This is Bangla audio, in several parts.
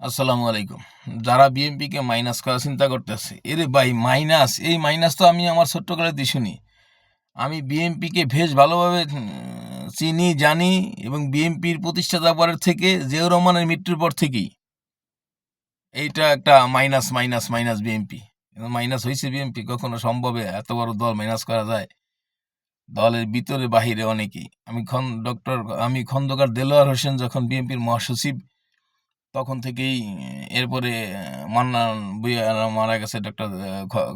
আসসালামু আলাইকুম। যারা বিএমপিকে মাইনাস করার চিন্তা করতেছে, এরে ভাই মাইনাস এই মাইনাস তো আমি আমার ছোট্টকালে শুনি আমি বিএমপিকে বেশ ভালোভাবে চিনি, জানি এবং বিএমপির প্রতিষ্ঠাতা পরের থেকে জিয়াউর রহমানের মৃত্যুর পর থেকেই। এইটা একটা minus minus minus BMP minus হয়েছে বিএমপি কখনো সম্ভবে এত বড় দল মাইনাস করা যায়? দলের ভিতরে বাহিরে অনেকেই। আমি খন ডক্টর আমি খন্দকার দেলোয়ার হোসেন যখন বিএনপির মহাসচিব তখন থেকেই, এরপরে মান্নান বুয়া মারা গেছে ডক্টর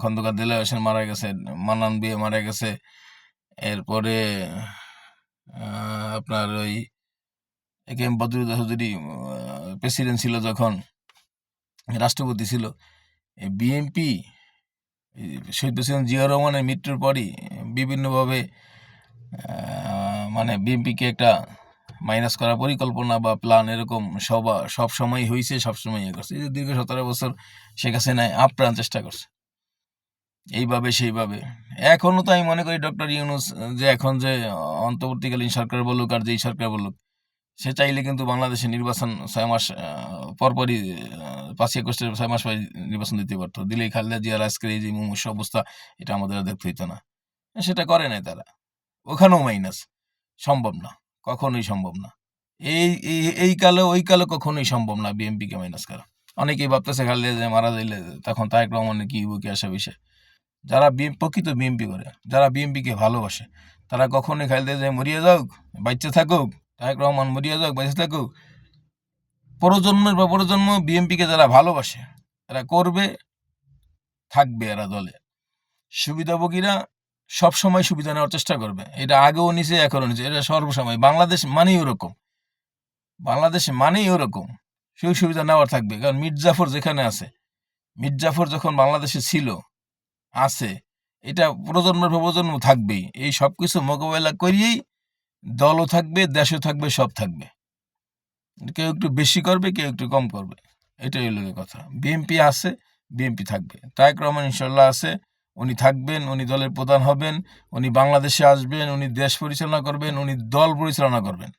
খন্দকার দেলোয়ার হোসেন মারা গেছে, মান্নান বুয়া মারা গেছে, এরপরে আপনার ওই A K M Badruddoza Chowdhury president ছিল যখন, রাষ্ট্রপতি ছিল বিএনপি শহীদ প্রেসিডেন্ট জিয়া রহমানের মৃত্যুর পরই, বিভিন্নভাবে মানে বিএনপিকে একটা মাইনাস করার পরিকল্পনা বা প্ল্যান এরকম সব সব সময় হয়েছে সব সময় ইয়ে করছে। এই যে দীর্ঘ সতেরো বছর শেখ হাসিনায় আপ্রাণ চেষ্টা করছে। এইভাবে সেইভাবে। এখনও তো আমি মনে করি ডক্টর ইউনুস যে এখন যে অন্তর্বর্তীকালীন সরকার বলুক আর যেই সরকার বলুক, সে চাইলে কিন্তু বাংলাদেশে নির্বাচন ছয় মাস পরপরই পাঁচই আগস্টের ছয় মাস পরে নির্বাচন দিতে পারতো। দিলেই খালেদা জিয়ার আজকের এই যে মুমূর্ষ অবস্থা, এটা আমাদের দেখতে হইতো না। সেটা করে নাই তারা। ওখানেও মাইনাস। সম্ভব না। কখনোই সম্ভব না। এই, এই- কালে, ওই কালে কখনোই সম্ভব না বিএমপিকে মাইনাস করা। অনেকেই ভাবতেছে খালেদা যে মারা যাইলে তখন তারেক রহমানের কি বুকে আসা বিষয়। যারা বিএম প্রকৃত বিএমপি করে, যারা বিএমপিকে ভালোবাসে, তারা কখনোই খালেদা যে মরিয়া যাওক বাচ্চা থাকুক, তারেক রহমান মরিয়া যাওক বেঁচে থাকুক, প্রজন্মের বা প্রজন্ম বিএমপিকে যারা ভালোবাসে এরা করবে, থাকবে এরা দলে। সুবিধাভোগীরা সব সময় সুবিধা নেওয়ার চেষ্টা করবে। এটা আগেও নিছে এখনও নিছে এটা সর্বসময়। বাংলাদেশ মানেই ওরকম। বাংলাদেশ মানেই ওরকম। সেই সুবিধা নেওয়ার থাকবে। কারণ মির্জাফর যেখানে আছে, মির্জাফর যখন বাংলাদেশে ছিল, আছে, এটা প্রজন্মের প্রজন্ম থাকবেই। এই সব কিছু মোকাবেলা করিয়েই দলও থাকবে, দেশও থাকবে, সব থাকবে। কেউ একটু বেশি করবে, কেউ একটু কম করবে। এটাই হলো কথা। বিএনপি আছে, বিএনপি থাকবে। তারেক রহমান ইনশাল্লাহ আছে। উনি থাকবেন, উনি দলের প্রধান হবেন, উনি বাংলাদেশে আসবেন, উনি দেশ পরিচালনা করবেন, উনি দল পরিচালনা করবেন।